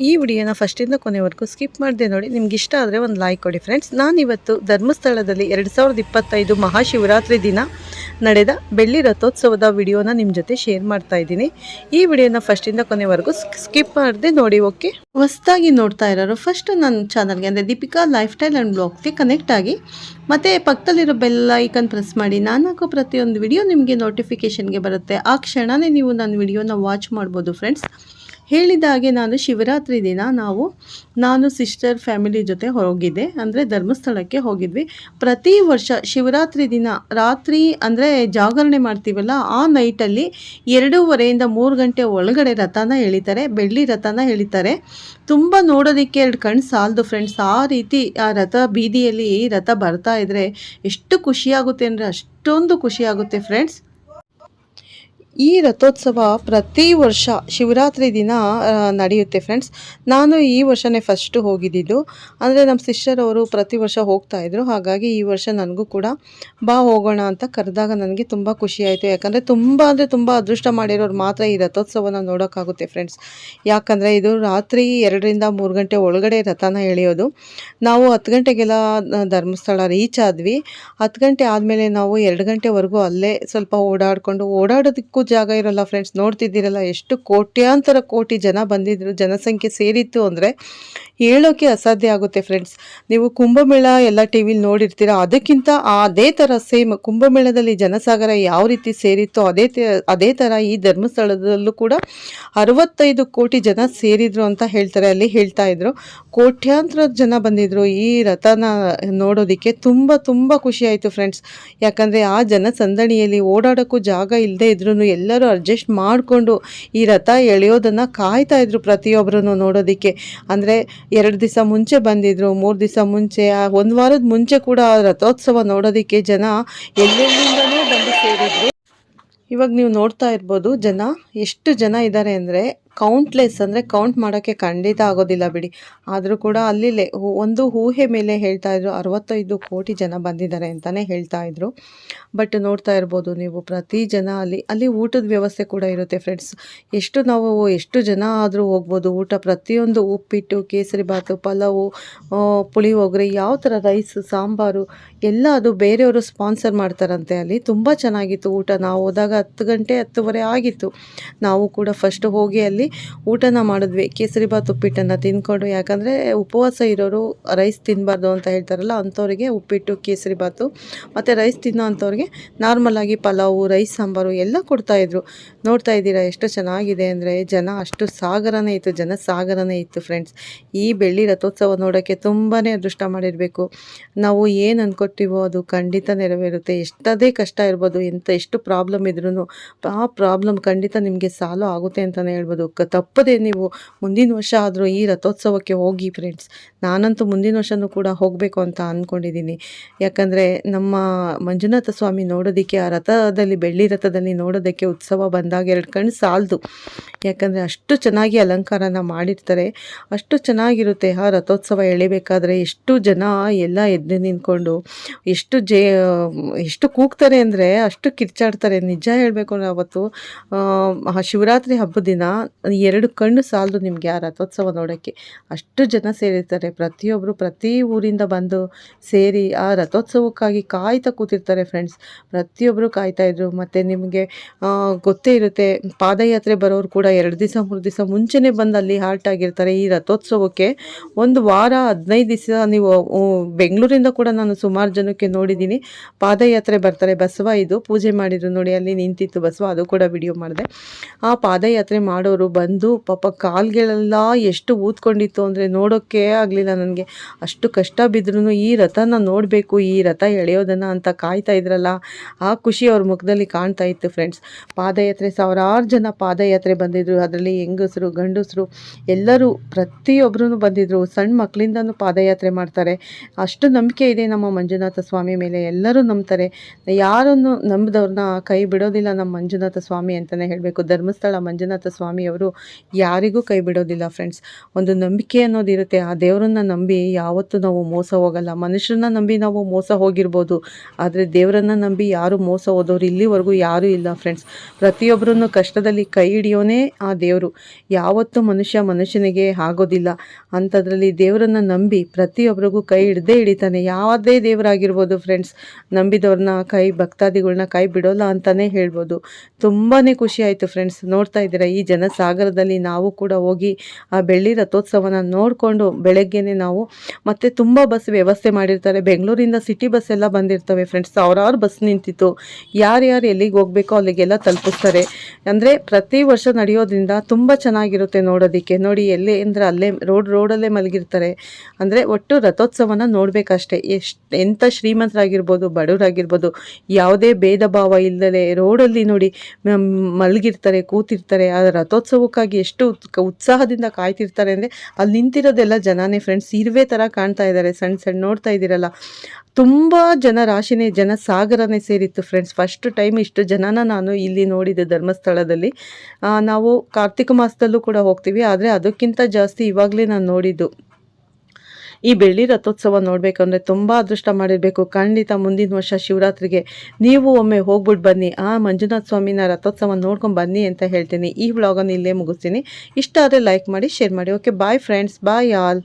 ಈ ವಿಡಿಯೋನ ಫಸ್ಟಿಂದ ಕೊನೆವರೆಗೂ ಸ್ಕಿಪ್ ಮಾಡಿದೆ ನೋಡಿ ನಿಮ್ಗೆ ಇಷ್ಟ ಆದರೆ ಒಂದು ಲೈಕ್ ಕೊಡಿ ಫ್ರೆಂಡ್ಸ್ ನಾನಿವತ್ತು ಧರ್ಮಸ್ಥಳದಲ್ಲಿ ಎರಡು ಸಾವಿರದ ಇಪ್ಪತ್ತೈದು ಮಹಾಶಿವರಾತ್ರಿ ದಿನ ನಡೆದ ಬೆಳ್ಳಿ ರಥೋತ್ಸವದ ವಿಡಿಯೋನ ನಿಮ್ಮ ಜೊತೆ ಶೇರ್ ಮಾಡ್ತಾ ಇದ್ದೀನಿ. ಈ ವಿಡಿಯೋನ ಫಸ್ಟಿಂದ ಕೊನೆವರೆಗೂ ಸ್ಕಿಪ್ ಮಾಡದೆ ನೋಡಿ ಓಕೆ ಹೊಸ್ತಾಗಿ ನೋಡ್ತಾ ಇರೋರು ಫಸ್ಟ್ ನನ್ನ ಚಾನಲ್ಗೆ ಅಂದರೆ ದೀಪಿಕಾ ಲೈಫ್ ಸ್ಟೈಲ್ ಆ್ಯಂಡ್ ಬ್ಲಾಗ್ಗೆ ಕನೆಕ್ಟ್ ಆಗಿ, ಮತ್ತು ಪಕ್ಕದಲ್ಲಿರೋ ಬೆಲ್ ಐಕನ್ ಪ್ರೆಸ್ ಮಾಡಿ ನಾನು ಪ್ರತಿಯೊಂದು ವಿಡಿಯೋ ನಿಮಗೆ ನೋಟಿಫಿಕೇಷನ್ಗೆ ಬರುತ್ತೆ. ಆ ಕ್ಷಣನೇ ನೀವು ನನ್ನ ವಿಡಿಯೋನ ವಾಚ್ ಮಾಡ್ಬೋದು ಫ್ರೆಂಡ್ಸ್ ಹೇಳಿದ ಹಾಗೆ ನಾನು ಶಿವರಾತ್ರಿ ದಿನ ನಾವು, ನಾನು ಸಿಸ್ಟರ್ ಫ್ಯಾಮಿಲಿ ಜೊತೆ ಹೋಗಿದ್ದೆ. ಅಂದರೆ ಧರ್ಮಸ್ಥಳಕ್ಕೆ ಹೋಗಿದ್ವಿ. ಪ್ರತಿ ವರ್ಷ ಶಿವರಾತ್ರಿ ದಿನ ರಾತ್ರಿ ಅಂದರೆ ಜಾಗರಣೆ ಮಾಡ್ತೀವಲ್ಲ, ಆ ನೈಟಲ್ಲಿ ಎರಡೂವರೆಯಿಂದ ಮೂರು ಗಂಟೆ ಒಳಗಡೆ ರಥನ ಎಳಿತಾರೆ, ಬೆಳ್ಳಿ ರಥನ ಎಳಿತಾರೆ. ತುಂಬ ನೋಡೋದಕ್ಕೆ ಎರಡು ಕಣ್ಣು ಸಾಲದು ಫ್ರೆಂಡ್ಸ್ ಆ ರೀತಿ ಆ ರಥ ಬೀದಿಯಲ್ಲಿ ರಥ ಬರ್ತಾ ಇದ್ದರೆ ಎಷ್ಟು ಖುಷಿಯಾಗುತ್ತೆ ಅಂದರೆ ಅಷ್ಟೊಂದು ಖುಷಿಯಾಗುತ್ತೆ ಫ್ರೆಂಡ್ಸ್ ಈ ರಥೋತ್ಸವ ಪ್ರತಿ ವರ್ಷ ಶಿವರಾತ್ರಿ ದಿನ ನಡೆಯುತ್ತೆ ಫ್ರೆಂಡ್ಸ್ ನಾನು ಈ ವರ್ಷನೇ ಫಸ್ಟು ಹೋಗಿದ್ದಿದ್ದು ಅಂದರೆ ನಮ್ಮ ಸಿಸ್ಟರ್ ಅವರು ಪ್ರತಿ ವರ್ಷ ಹೋಗ್ತಾ ಇದ್ರು. ಹಾಗಾಗಿ ಈ ವರ್ಷ ನನಗೂ ಕೂಡ ಬಾ ಹೋಗೋಣ ಅಂತ ಕರೆದಾಗ ನನಗೆ ತುಂಬ ಖುಷಿ ಆಯಿತು. ಯಾಕಂದರೆ ತುಂಬ ಅಂದರೆ ತುಂಬ ಅದೃಷ್ಟ ಮಾಡಿರೋರು ಮಾತ್ರ ಈ ರಥೋತ್ಸವನ ನೋಡೋಕ್ಕಾಗುತ್ತೆ ಫ್ರೆಂಡ್ಸ್ ಯಾಕಂದರೆ ಇದು ರಾತ್ರಿ ಎರಡರಿಂದ ಮೂರು ಗಂಟೆ ಒಳಗಡೆ ರಥನ ಎಳೆಯೋದು. ನಾವು ಹತ್ತು ಗಂಟೆಗೆಲ್ಲ ಧರ್ಮಸ್ಥಳ ರೀಚ್ ಆದ್ವಿ. ಹತ್ತು ಗಂಟೆ ಆದಮೇಲೆ ನಾವು ಎರಡು ಗಂಟೆವರೆಗೂ ಅಲ್ಲೇ ಸ್ವಲ್ಪ ಓಡಾಡಿಕೊಂಡು, ಓಡಾಡೋದಕ್ಕೂ ಜಾಗ ಇರಲ್ಲ ಫ್ರೆಂಡ್ಸ್ ನೋಡ್ತಿದ್ದೀರಲ್ಲ, ಎಷ್ಟು ಕೋಟ್ಯಾಂತರ ಕೋಟಿ ಜನ ಬಂದಿದ್ರು, ಜನಸಂಖ್ಯೆ ಸೇರಿತ್ತು ಅಂದರೆ ಹೇಳೋಕ್ಕೆ ಅಸಾಧ್ಯ ಆಗುತ್ತೆ ಫ್ರೆಂಡ್ಸ್ ನೀವು ಕುಂಭಮೇಳ ಎಲ್ಲ ಟಿ ವಿಲಿ ನೋಡಿರ್ತೀರ, ಅದಕ್ಕಿಂತ ಅದೇ ಥರ ಸೇಮ್ ಕುಂಭಮೇಳದಲ್ಲಿ ಜನಸಾಗರ ಯಾವ ರೀತಿ ಸೇರಿತ್ತೋ ಅದೇ ಅದೇ ಥರ ಈ ಧರ್ಮಸ್ಥಳದಲ್ಲೂ ಕೂಡ ಅರವತ್ತೈದು ಕೋಟಿ ಜನ ಸೇರಿದ್ರು ಅಂತ ಹೇಳ್ತಾರೆ, ಅಲ್ಲಿ ಹೇಳ್ತಾ ಇದ್ರು. ಕೋಟ್ಯಾಂತರ ಜನ ಬಂದಿದ್ರು, ಈ ರಥನ ನೋಡೋದಕ್ಕೆ ತುಂಬ ತುಂಬ ಖುಷಿ ಆಯಿತು ಫ್ರೆಂಡ್ಸ್ ಯಾಕಂದರೆ ಆ ಜನ ಸಂದಣಿಯಲ್ಲಿ ಓಡಾಡೋಕ್ಕೂ ಜಾಗ ಇಲ್ಲದೆ ಇದ್ರೂ ಎಲ್ಲರೂ ಅಡ್ಜಸ್ಟ್ ಮಾಡಿಕೊಂಡು ಈ ರಥ ಎಳೆಯೋದನ್ನು ಕಾಯ್ತಾ ಇದ್ರು ಪ್ರತಿಯೊಬ್ಬರೂ ನೋಡೋದಕ್ಕೆ. ಅಂದರೆ ಎರಡು ದಿವಸ ಮುಂಚೆ ಬಂದಿದ್ರು, ಮೂರು ದಿವಸ ಮುಂಚೆ ಒಂದು ವಾರದ ಮುಂಚೆ ಕೂಡ ರಥೋತ್ಸವ ನೋಡೋದಕ್ಕೆ ಜನ ಎಲ್ಲೆಲ್ಲಿಂದನೂ ಬಂದು ಸೇರಿದ್ರು. ಇವಾಗ ನೀವು ನೋಡ್ತಾ ಇರ್ಬೋದು ಜನ, ಎಷ್ಟು ಜನ ಇದ್ದಾರೆ ಅಂದರೆ ಕೌಂಟ್ಲೆಸ್ ಅಂದರೆ ಕೌಂಟ್ ಮಾಡೋಕ್ಕೆ ಖಂಡಿತ ಆಗೋದಿಲ್ಲ ಬಿಡಿ. ಆದರೂ ಕೂಡ ಅಲ್ಲಿ ಒಂದು ಊಹೆ ಮೇಲೆ ಹೇಳ್ತಾ ಇದ್ರು ಅರವತ್ತೈದು ಕೋಟಿ ಜನ ಬಂದಿದ್ದಾರೆ ಅಂತಲೇ ಹೇಳ್ತಾ ಇದ್ರು. ಬಟ್ ನೋಡ್ತಾ ಇರ್ಬೋದು ನೀವು ಪ್ರತಿ ಜನ ಅಲ್ಲಿ ಅಲ್ಲಿ ಊಟದ ವ್ಯವಸ್ಥೆ ಕೂಡ ಇರುತ್ತೆ ಫ್ರೆಂಡ್ಸ್ ಎಷ್ಟು ನಾವು ಎಷ್ಟು ಜನ ಆದರೂ ಹೋಗ್ಬೋದು. ಊಟ ಪ್ರತಿಯೊಂದು ಉಪ್ಪಿಟ್ಟು, ಕೇಸರಿ ಬಾತು, ಪಲಾವು ಪುಳಿಯೋಗರೆ ಯಾವ ಥರ ರೈಸ್ ಸಾಂಬಾರು, ಎಲ್ಲ ಅದು ಬೇರೆಯವರು ಸ್ಪಾನ್ಸರ್ ಮಾಡ್ತಾರಂತೆ ಅಲ್ಲಿ. ತುಂಬ ಚೆನ್ನಾಗಿತ್ತು ಊಟ. ನಾವು ಹೋದಾಗ ಹತ್ತು ಗಂಟೆ ಹತ್ತುವರೆ ಆಗಿತ್ತು. ನಾವು ಕೂಡ ಫಸ್ಟ್ ಹೋಗಿ ಅಲ್ಲಿ ಊಟನ ಮಾಡಿದ್ವಿ. ಕೇಸರಿ ಬಾತ್ ಉಪ್ಪಿಟ್ಟನ್ನು ತಿಂದ್ಕೊಂಡು ಯಾಕಂದರೆ ಉಪವಾಸ ಇರೋರು ರೈಸ್ ತಿನ್ನಬಾರ್ದು ಅಂತ ಹೇಳ್ತಾರಲ್ಲ, ಅಂಥವ್ರಿಗೆ ಉಪ್ಪಿಟ್ಟು, ಕೇಸರಿ ಬಾತು ಮತ್ತು ರೈಸ್ ತಿನ್ನೋ ಅಂಥವ್ರಿಗೆ ನಾರ್ಮಲ್ ಆಗಿ ಪಲಾವು ರೈಸ್ ಸಾಂಬಾರು ಎಲ್ಲ ಕೊಡ್ತಾಯಿದ್ರು ನೋಡ್ತಾ ಇದ್ದೀರಾ ಎಷ್ಟು ಚೆನ್ನಾಗಿದೆ ಅಂದರೆ, ಜನ ಅಷ್ಟು ಸಾಗರನೇ ಇತ್ತು, ಜನ ಸಾಗರನೇ ಇತ್ತು ಫ್ರೆಂಡ್ಸ್ ಈ ಬೆಳ್ಳಿ ರಥೋತ್ಸವ ನೋಡೋಕ್ಕೆ ತುಂಬಾ ಅದೃಷ್ಟ ಮಾಡಿರಬೇಕು. ನಾವು ಏನು ಅಂದ್ಕೊಟ್ಟಿವೋ ಅದು ಖಂಡಿತ ನೆರವೇರುತ್ತೆ. ಎಷ್ಟದೇ ಕಷ್ಟ ಇರ್ಬೋದು ಎಂಥ ಎಷ್ಟು ಪ್ರಾಬ್ಲಮ್ ಇದ್ರೂ ಆ ಪ್ರಾಬ್ಲಮ್ ಖಂಡಿತ ನಿಮಗೆ ಸಾಲು ಆಗುತ್ತೆ ಅಂತಲೇ ಹೇಳ್ಬೋದು. ಕ, ತಪ್ಪದೆ ನೀವು ಮುಂದಿನ ವರ್ಷ ಆದರೂ ಈ ರಥೋತ್ಸವಕ್ಕೆ ಹೋಗಿ ಫ್ರೆಂಡ್ಸ್ ನಾನಂತೂ ಮುಂದಿನ ವರ್ಷನೂ ಕೂಡ ಹೋಗಬೇಕು ಅಂತ ಅಂದ್ಕೊಂಡಿದ್ದೀನಿ ಯಾಕಂದರೆ ನಮ್ಮ ಮಂಜುನಾಥ ಸ್ವಾಮಿ ನೋಡೋದಕ್ಕೆ, ಆ ರಥದಲ್ಲಿ, ಬೆಳ್ಳಿ ರಥದಲ್ಲಿ ನೋಡೋದಕ್ಕೆ ಉತ್ಸವ ಬಂದಾಗ ಎರಡು ಕಣ್ಣು ಸಾಲದು. ಯಾಕಂದರೆ ಅಷ್ಟು ಚೆನ್ನಾಗಿ ಅಲಂಕಾರನ ಮಾಡಿರ್ತಾರೆ. ಅಷ್ಟು ಚೆನ್ನಾಗಿರುತ್ತೆ ಆ ರಥೋತ್ಸವ ಎಳಿಬೇಕಾದ್ರೆ ಎಷ್ಟು ಜನ ಎಲ್ಲ ಎದ್ದು ನಿಂತ್ಕೊಂಡು, ಎಷ್ಟು ಜೇ, ಎಷ್ಟು ಕೂಗ್ತಾರೆ ಅಂದರೆ ಅಷ್ಟು ಕಿರ್ಚಾಡ್ತಾರೆ. ನಿಜ ಹೇಳಬೇಕು ಅಂದರೆ ಅವತ್ತು ಶಿವರಾತ್ರಿ ಹಬ್ಬದ ದಿನ ಎರಡು ಕಣ್ಣು ಸಾಲದು ನಿಮಗೆ ಆ ರಥೋತ್ಸವ ನೋಡೋಕ್ಕೆ. ಅಷ್ಟು ಜನ ಸೇರಿರ್ತಾರೆ. ಪ್ರತಿಯೊಬ್ಬರು ಪ್ರತಿ ಊರಿಂದ ಬಂದು ಸೇರಿ ಆ ರಥೋತ್ಸವಕ್ಕಾಗಿ ಕಾಯ್ತಾ ಕೂತಿರ್ತಾರೆ ಫ್ರೆಂಡ್ಸ್ ಪ್ರತಿಯೊಬ್ಬರು ಕಾಯ್ತಾ ಇದ್ರು. ಮತ್ತು ನಿಮಗೆ ಗೊತ್ತೇ ಇರುತ್ತೆ, ಪಾದಯಾತ್ರೆ ಬರೋರು ಕೂಡ ಎರಡು ದಿವಸ, ಮೂರು ದಿವಸ ಮುಂಚೆನೇ ಬಂದು ಅಲ್ಲಿ ಹಾಲ್ಟ್ ಆಗಿರ್ತಾರೆ ಈ ರಥೋತ್ಸವಕ್ಕೆ. ಒಂದು ವಾರ, ಹದಿನೈದು ದಿವಸ ನೀವು ಬೆಂಗಳೂರಿಂದ ಕೂಡ ನಾನು ಸುಮಾರು ಜನಕ್ಕೆ ನೋಡಿದ್ದೀನಿ. ಪಾದಯಾತ್ರೆ ಬರ್ತಾರೆ. ಬಸವ ಇದು ಪೂಜೆ ಮಾಡಿದ್ರು ನೋಡಿ, ಅಲ್ಲಿ ನಿಂತಿತ್ತು ಬಸವ. ಅದು ಕೂಡ ವಿಡಿಯೋ ಮಾಡಿದೆ. ಆ ಪಾದಯಾತ್ರೆ ಮಾಡೋರು ಬಂದು ಪಾಪ ಕಾಲ್ಗಳೆಲ್ಲ ಎಷ್ಟು ಊದ್ಕೊಂಡಿತ್ತು ಅಂದರೆ ನೋಡೋಕ್ಕೆ ಆಗಲಿಲ್ಲ ನನಗೆ. ಅಷ್ಟು ಕಷ್ಟ ಬಿದ್ರೂ ಈ ರಥನ ನೋಡಬೇಕು, ಈ ರಥ ಎಳೆಯೋದನ್ನು ಅಂತ ಕಾಯ್ತಾ ಇದ್ರಲ್ಲ. ಆ ಖುಷಿ ಅವ್ರ ಮುಖದಲ್ಲಿ ಕಾಣ್ತಾ ಇತ್ತು ಫ್ರೆಂಡ್ಸ್ ಪಾದಯಾತ್ರೆ ಸಾವಿರಾರು ಜನ ಪಾದಯಾತ್ರೆ ಬಂದಿದ್ದರು ಅದರಲ್ಲಿ ಹೆಂಗಸರು, ಗಂಡಸರು ಎಲ್ಲರೂ ಪ್ರತಿಯೊಬ್ಬರೂ ಬಂದಿದ್ದರು ಸಣ್ಣ ಮಕ್ಕಳಿಂದನೂ ಪಾದಯಾತ್ರೆ ಮಾಡ್ತಾರೆ. ಅಷ್ಟು ನಂಬಿಕೆ ಇದೆ ನಮ್ಮ ಮಂಜುನಾಥ ಸ್ವಾಮಿ ಮೇಲೆ. ಎಲ್ಲರೂ ನಂಬ್ತಾರೆ. ಯಾರನ್ನು ನಂಬಿದವ್ರನ್ನ ಕೈ ಬಿಡೋದಿಲ್ಲ ನಮ್ಮ ಮಂಜುನಾಥ ಸ್ವಾಮಿ ಅಂತಲೇ ಹೇಳಬೇಕು. ಧರ್ಮಸ್ಥಳ ಮಂಜುನಾಥ ಸ್ವಾಮಿಯವರು ಯಾರಿಗೂ ಕೈ ಬಿಡೋದಿಲ್ಲ ಫ್ರೆಂಡ್ಸ್ ಒಂದು ನಂಬಿಕೆ ಅನ್ನೋದಿರುತ್ತೆ ಆ ದೇವರನ್ನ ನಂಬಿ ಯಾವತ್ತೂ ನಾವು ಮೋಸ ಹೋಗಲ್ಲ. ಮನುಷ್ಯರನ್ನ ನಂಬಿ ನಾವು ಮೋಸ ಹೋಗಿರ್ಬೋದು. ಆದರೆ ದೇವರನ್ನ ನಂಬಿ ಯಾರು ಮೋಸ ಹೋದವ್ರು ಇಲ್ಲಿವರೆಗೂ ಯಾರೂ ಇಲ್ಲ ಫ್ರೆಂಡ್ಸ್ ಪ್ರತಿಯೊಬ್ಬರನ್ನು ಕಷ್ಟದಲ್ಲಿ ಕೈ ಹಿಡಿಯೋನೇ ಆ ದೇವರು. ಯಾವತ್ತೂ ಮನುಷ್ಯ ಮನುಷ್ಯನಿಗೆ ಆಗೋದಿಲ್ಲ. ಅಂಥದ್ರಲ್ಲಿ ದೇವರನ್ನ ನಂಬಿ ಪ್ರತಿಯೊಬ್ಬರಿಗೂ ಕೈ ಹಿಡ್ದೇ ಹಿಡಿತಾನೆ. ಯಾವುದೇ ದೇವರಾಗಿರ್ಬೋದು ಫ್ರೆಂಡ್ಸ್ ನಂಬಿದವ್ರನ್ನ ಕೈ ಭಕ್ತಾದಿಗಳನ್ನ ಕೈ ಬಿಡೋಲ್ಲ ಅಂತಲೇ ಹೇಳ್ಬೋದು. ತುಂಬಾ ಖುಷಿ ಆಯಿತು ಫ್ರೆಂಡ್ಸ್ ನೋಡ್ತಾ ಇದ್ದೀರಾ? ಈ ಜನಸಾಗರದಲ್ಲಿ ನಾವು ಕೂಡ ಹೋಗಿ ಆ ಬೆಳ್ಳಿ ರಥೋತ್ಸವನ ನೋಡಿಕೊಂಡು ಬೆಳಗ್ಗೆನೆ ನಾವು ಮತ್ತು ತುಂಬ ಬಸ್ ವ್ಯವಸ್ಥೆ ಮಾಡಿರ್ತಾರೆ. ಬೆಂಗಳೂರಿಂದ ಸಿಟಿ ಬಸ್ ಎಲ್ಲ ಬಂದಿರ್ತವೆ ಫ್ರೆಂಡ್ಸ್ ಸಾವಿರಾರು ಬಸ್ ನಿಂತಿತ್ತು. ಯಾರ್ಯಾರು ಎಲ್ಲಿಗೆ ಹೋಗಬೇಕೋ ಅಲ್ಲಿಗೆಲ್ಲ ತಲುಪಿಸ್ತಾರೆ. ಅಂದರೆ ಪ್ರತಿ ವರ್ಷ ನಡೆಯೋದ್ರಿಂದ ತುಂಬ ಚೆನ್ನಾಗಿರುತ್ತೆ ನೋಡೋದಕ್ಕೆ. ನೋಡಿ ಎಲ್ಲಿ ಅಂದರೆ ಅಲ್ಲೇ ರೋಡ್, ರೋಡಲ್ಲೇ ಮಲಗಿರ್ತಾರೆ. ಅಂದರೆ ಒಟ್ಟು ರಥೋತ್ಸವನ ನೋಡಬೇಕಷ್ಟೇ. ಎಷ್ಟು ಎಂಥ ಶ್ರೀಮಂತರಾಗಿರ್ಬೋದು, ಬಡವರಾಗಿರ್ಬೋದು, ಯಾವುದೇ ಭೇದ ಭಾವ ಇಲ್ಲದೆ ರೋಡಲ್ಲಿ ನೋಡಿ ಮಲಗಿರ್ತಾರೆ, ಕೂತಿರ್ತಾರೆ. ಆ ರಥೋತ್ಸವಕ್ಕಾಗಿ ಎಷ್ಟು ಉತ್- ಉತ್ಸಾಹದಿಂದ ಕಾಯ್ತಿರ್ತಾರೆ ಅಂದರೆ ಅಲ್ಲಿ ನಿಂತಿರೋದೆಲ್ಲ ಜನನೇ ಫ್ರೆಂಡ್ಸ್ ಇರುವೆ ಥರ ಕಾಣ್ತಾ ಇದ್ದಾರೆ. ಸಣ್ಣ ಸಣ್ಣ ನೋಡ್ತಾ ಇದ್ದೀರಲ್ಲ. ತುಂಬ ಜನ ರಾಶಿನೇ, ಜನ ಸಾಗರನೇ ಸೇರಿತ್ತು ಫ್ರೆಂಡ್ಸ್ ಫಸ್ಟ್ ಟೈಮ್ ಇಷ್ಟು ಜನನ ನಾನು ಇಲ್ಲಿ ನೋಡಿದೆ ಧರ್ಮಸ್ಥಳದಲ್ಲಿ. ನಾವು ಕಾರ್ತಿಕ ಮಾಸದಲ್ಲೂ ಕೂಡ ಹೋಗ್ತೀವಿ. ಆದರೆ ಅದಕ್ಕಿಂತ ಜಾಸ್ತಿ ಇವಾಗಲೇ ನಾನು ನೋಡಿದ್ದು. ಈ ಬೆಳ್ಳಿ ರಥೋತ್ಸವ ನೋಡಬೇಕಂದ್ರೆ ತುಂಬ ಅದೃಷ್ಟ ಮಾಡಿರಬೇಕು. ಖಂಡಿತ ಮುಂದಿನ ವರ್ಷ ಶಿವರಾತ್ರಿಗೆ ನೀವು ಒಮ್ಮೆ ಹೋಗ್ಬಿಟ್ಟು ಬನ್ನಿ. ಆ ಮಂಜುನಾಥ ಸ್ವಾಮಿನ ರಥೋತ್ಸವ ನೋಡ್ಕೊಂಡು ಬನ್ನಿ ಅಂತ ಹೇಳ್ತೀನಿ. ಈ ವ್ಲಾಗನ್ನು ಇಲ್ಲೇ ಮುಗಿಸ್ತೀನಿ. ಇಷ್ಟ ಆದರೆ ಲೈಕ್ ಮಾಡಿ ಶೇರ್ ಮಾಡಿ. Okay bye friends bye all